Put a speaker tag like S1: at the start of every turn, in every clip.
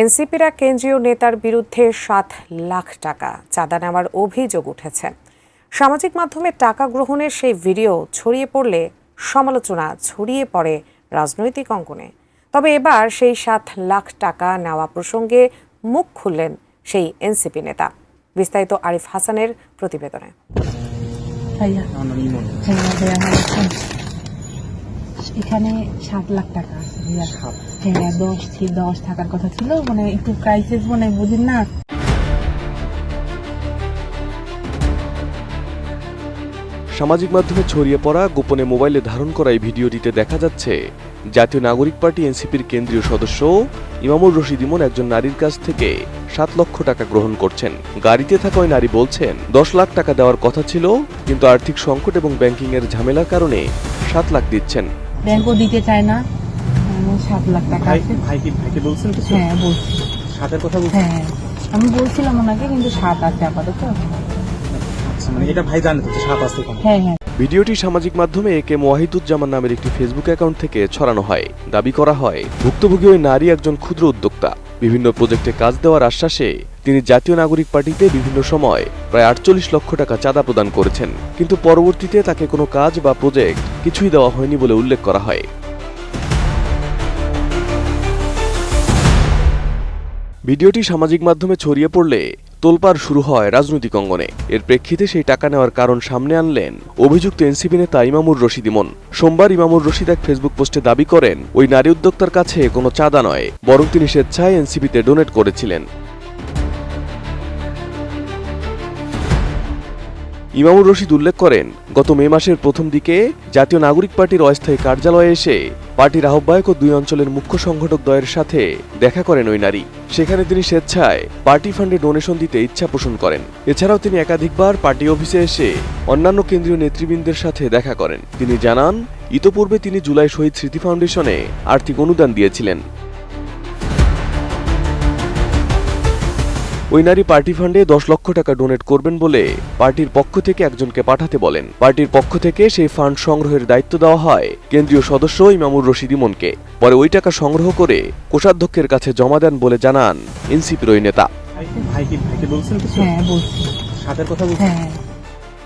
S1: এনসিপির কেন্দ্রীয় নেতার বিরুদ্ধে সাত লাখ টাকা চাঁদা নেওয়ার অভিযোগ উঠেছে। সামাজিক মাধ্যমে টাকা গ্রহণের সেই ভিডিও ছড়িয়ে পড়লে সমালোচনা ছড়িয়ে পড়ে রাজনৈতিক অঙ্গনে। তবে এবার সেই সাত লাখ টাকা নেওয়া প্রসঙ্গে মুখ খুললেন সেই এনসিপি নেতা। বিস্তারিত আরিফ হাসানের প্রতিবেদনে
S2: ভাইয়া
S3: আমার নাম ইমন
S2: ভাইয়া ভাইয়া আমার ফোন। এখানে সাত লাখ টাকা। আছে ভাইয়া হ্যাঁ দশ থেকে দশ থাকার কথা ছিল মানে একটু ক্রাইসিস মানে বুঝেন না?
S4: সামাজিক মাধ্যমে ছড়িয়ে পড়া গোপনে মোবাইলে ধারণ করা এই ভিডিওটিতে দেখা যাচ্ছে জাতীয় নাগরিক পার্টি এনসিপির কেন্দ্রীয় সদস্য ইমামুর রশিদ ইমন একজন নারীর কাছ থেকে সাত লক্ষ টাকা গ্রহণ করছেন। গাড়িতে থাকা ওই নারী বলছেন দশ লাখ টাকা দেওয়ার কথা ছিল কিন্তু আর্থিক সংকট এবং ব্যাংকিং এর ঝামেলার কারণে সাত লাখ দিচ্ছেন।
S2: ব্যাংকও দিতে চায় না। সাত লাখ টাকা আছে।
S3: ভাই কি ভাইকে বলছেন
S2: হ্যাঁ বলছি।
S3: সাতের কথা বলছেন?
S2: হ্যাঁ আমি বলছিলাম ওনাকে কিন্তু সাত আছে আপাতত।
S3: আচ্ছা মানে এটা ভাই জানে তো সাত আসতে
S2: হ্যাঁ হ্যাঁ।
S4: ভিডিওটি সামাজিক মাধ্যমে এ কে ওয়াহিদুজ্জামান নামের একটি ফেসবুক অ্যাকাউন্ট থেকে ছড়ানো হয়। দাবি করা হয় ভুক্তভোগী ওই নারী একজন ক্ষুদ্র উদ্যোক্তা। বিভিন্ন প্রজেক্টে কাজ দেওয়ার আশ্বাসে তিনি জাতীয় নাগরিক পার্টিতে বিভিন্ন সময় প্রায় আটচল্লিশ লক্ষ টাকা চাঁদা প্রদান করেছেন। কিন্তু পরবর্তীতে তাকে কোনো কাজ বা প্রজেক্ট কিছুই দেওয়া হয়নি বলে উল্লেখ করা হয়। ভিডিওটি সামাজিক মাধ্যমে ছড়িয়ে পড়লে তোলপাড় শুরু হয় রাজনৈতিক অঙ্গনে। এর প্রেক্ষিতে সেই টাকা নেওয়ার কারণ সামনে আনলেন অভিযুক্ত এনসিপি নেতা ইমামুর রশিদ ইমন। সোমবার ইমামুর রশিদ এক ফেসবুক পোস্টে দাবি করেন, ওই নারী উদ্যোক্তার কাছে কোনো চাঁদা নয়, বরং তিনি স্বেচ্ছায় এনসিপিতে ডোনেট করেছিলেন। ইমামুর রশিদ উল্লেখ করেন, গত মে মাসের প্রথম দিকে জাতীয় নাগরিক পার্টির অস্থায়ী কার্যালয়ে এসে পার্টির আহ্বায়ক ও দুই অঞ্চলের মুখ্য সংগঠক দ্বয়ের সাথে দেখা করেন ওই নারী। সেখানে তিনি স্বেচ্ছায় পার্টি ফান্ডে ডোনেশন দিতে ইচ্ছা পোষণ করেন। এছাড়াও তিনি একাধিকবার পার্টি অফিসে এসে অন্যান্য কেন্দ্রীয় নেতৃবৃন্দের সাথে দেখা করেন। তিনি জানান, ইতোপূর্বে তিনি জুলাই শহীদ স্মৃতি ফাউন্ডেশনে আর্থিক অনুদান দিয়েছিলেন। ওই নারী পার্টি ফান্ডে দশ লক্ষ টাকা ডোনেট করবেন বলে পার্টির পক্ষ থেকে একজনকে পাঠাতে বলেন। পার্টির পক্ষ থেকে সেই ফান্ড সংগ্রহের দায়িত্ব দেওয়া হয় কেন্দ্রীয় সদস্য ইমামুর রশিদ ইমনকে। পরে ওই টাকা সংগ্রহ করে কোষাধ্যক্ষের কাছে জমা দেন বলে জানান এনসিপির ওই নেতা।
S2: হ্যাঁ হ্যাঁ।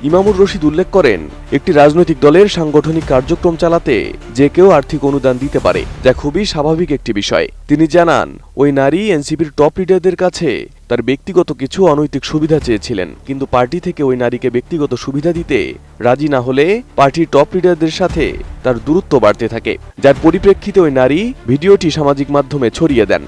S4: ইমামুর রশিদ উল্লেখ করেন একটি রাজনৈতিক দলের সাংগঠনিক কার্যক্রম চালাতে যে কেউ আর্থিক অনুদান দিতে পারে যা খুবই স্বাভাবিক একটি বিষয়। তিনি জানান ওই নারী এনসিপির টপ লিডারদের কাছে তার ব্যক্তিগত কিছু অনৈতিক সুবিধা চেয়েছিলেন। কিন্তু পার্টি থেকে ওই নারীকে ব্যক্তিগত সুবিধা দিতে রাজি না হলে পার্টির টপ লিডারদের সাথে তার দূরত্ব বাড়তে থাকে। যার পরিপ্রেক্ষিতে ওই নারী ভিডিওটি সামাজিক মাধ্যমে ছড়িয়ে দেন।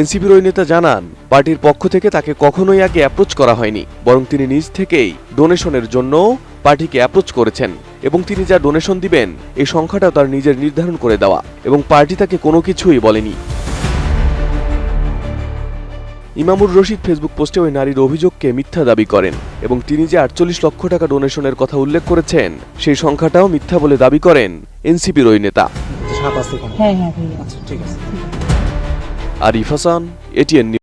S4: এনসিপির ওই নেতা জানান, পার্টির পক্ষ থেকে তাকে কখনোই আগে অ্যাপ্রোচ করা হয়নি, বরং তিনি নিজ থেকেই ডোনেশনের জন্য পার্টিকে অ্যাপ্রোচ করেছেন এবং তিনি যা ডোনেশন দিবেন এই সংখ্যাটাও তার নিজের নির্ধারণ করে দেওয়া এবং পার্টি তাকে কোনো কিছুই বলেনি। ইমামুর রশিদ ফেসবুক পোস্টে ওই নারীর অভিযোগকে মিথ্যা দাবি করেন এবং তিনি যে আটচল্লিশ লক্ষ টাকা ডোনেশনের কথা উল্লেখ করেছেন সেই সংখ্যাটাও মিথ্যা বলে দাবি করেন এনসিপির ওই নেতা।
S2: হ্যাঁ হ্যাঁ ভাইয়া
S3: আচ্ছা ঠিক আছে।
S4: আরিফ হাসান এটিএন